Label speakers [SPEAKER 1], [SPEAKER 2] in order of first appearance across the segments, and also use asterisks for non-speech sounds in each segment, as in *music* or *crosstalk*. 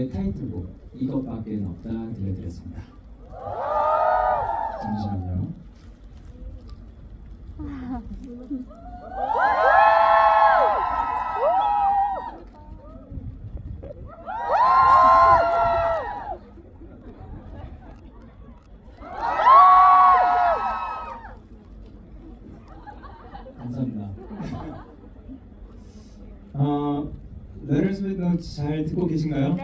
[SPEAKER 1] 곡의 타이틀곡 이것밖에 없다 들려드렸습니다. 잠시만요. 감사합니다. 어, *laughs* Notes 잘 듣고 계신가요?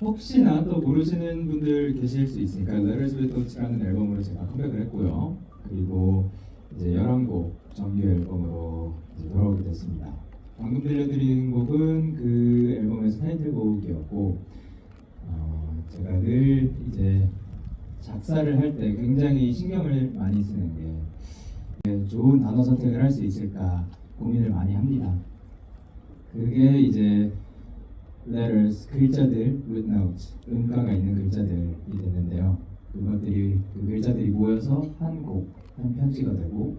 [SPEAKER 1] 혹시나 또 모르시는 분들 계실 수 있으니까 Letters with Notes라는 앨범으로 제가 컴백을 했고요. 그리고 이제 11곡 정규 앨범으로 이제 돌아오게 됐습니다. 방금 들려드린 곡은 그 앨범에서 타이틀곡이었고 어, 제가 늘 이제 작사를 할 때 굉장히 신경을 많이 쓰는 게 좋은 단어 선택을 할 수 있을까 고민을 많이 합니다. 그게 이제 letters 글자들 with notes 음가가 있는 글자들이 되는데요. 그것들이 그 글자들이 모여서 한 곡, 한 편지가 되고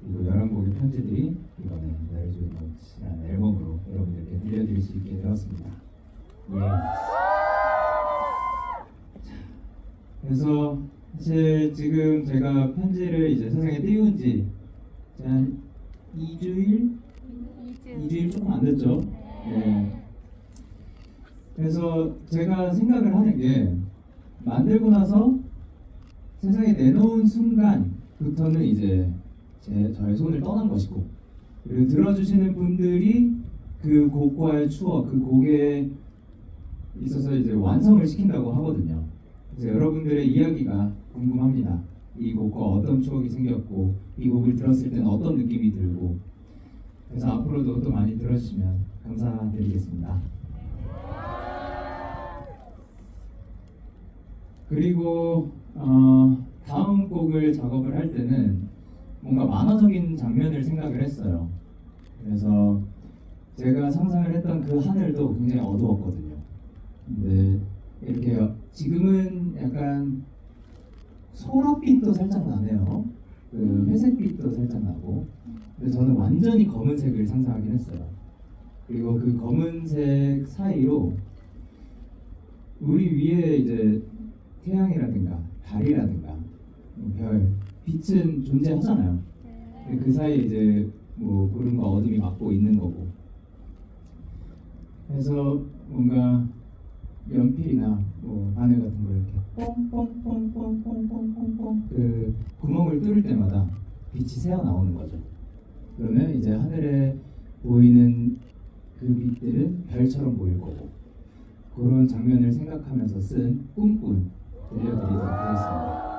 [SPEAKER 1] 그리고 열한 곡의 편지들이 이번에 letters with notes라는 앨범으로 여러분들께 들려드릴 수 있게 되었습니다. 예. 자, 그래서 사실 지금 제가 편지를 이제 세상에 띄운 지 한 2주일 2주일 조금 안 됐죠. 네. 그래서 제가 생각을 하는 게 만들고 나서 세상에 내놓은 순간부터는 이제 제 저의 손을 떠난 것이고 그리고 들어주시는 분들이 그 곡과의 추억, 그 곡에 있어서 이제 완성을 시킨다고 하거든요. 그래서 여러분들의 이야기가 궁금합니다. 이 곡과 어떤 추억이 생겼고 이 곡을 들었을 때는 어떤 느낌이 들고 그래서 앞으로도 또 많이 들어주시면 감사드리겠습니다. 그리고 어, 다음 곡을 작업을 할 때는 뭔가 만화적인 장면을 생각을 했어요. 그래서 제가 상상을 했던 그 하늘도 굉장히 어두웠거든요. 근데 이렇게 지금은 약간 소라빛도 살짝 나네요. 그 회색빛도 살짝 나고. 근데 저는 완전히 검은색을 상상하긴 했어요. 그리고 그 검은색 사이로 우리 위에 이제 태양이라든가 달이라든가 뭐 별, 빛은 존재하잖아요. 그 사이에 이제 뭐 구름과 어둠이 막고 있는 거고. 그래서 뭔가 연필이나 뭐 바늘 같은 거 이렇게 뽕뽕뽕뽕뽕뽕뽕뽕 그 구멍을 뚫을 때마다 빛이 새어 나오는 거죠. 그러면 이제 하늘에 보이는 그 빛들은 별처럼 보일 거고 그런 장면을 생각하면서 쓴 꿈꾼 들려드리도록 하겠습니다.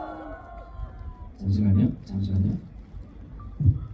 [SPEAKER 1] 잠시만요. 잠시만요.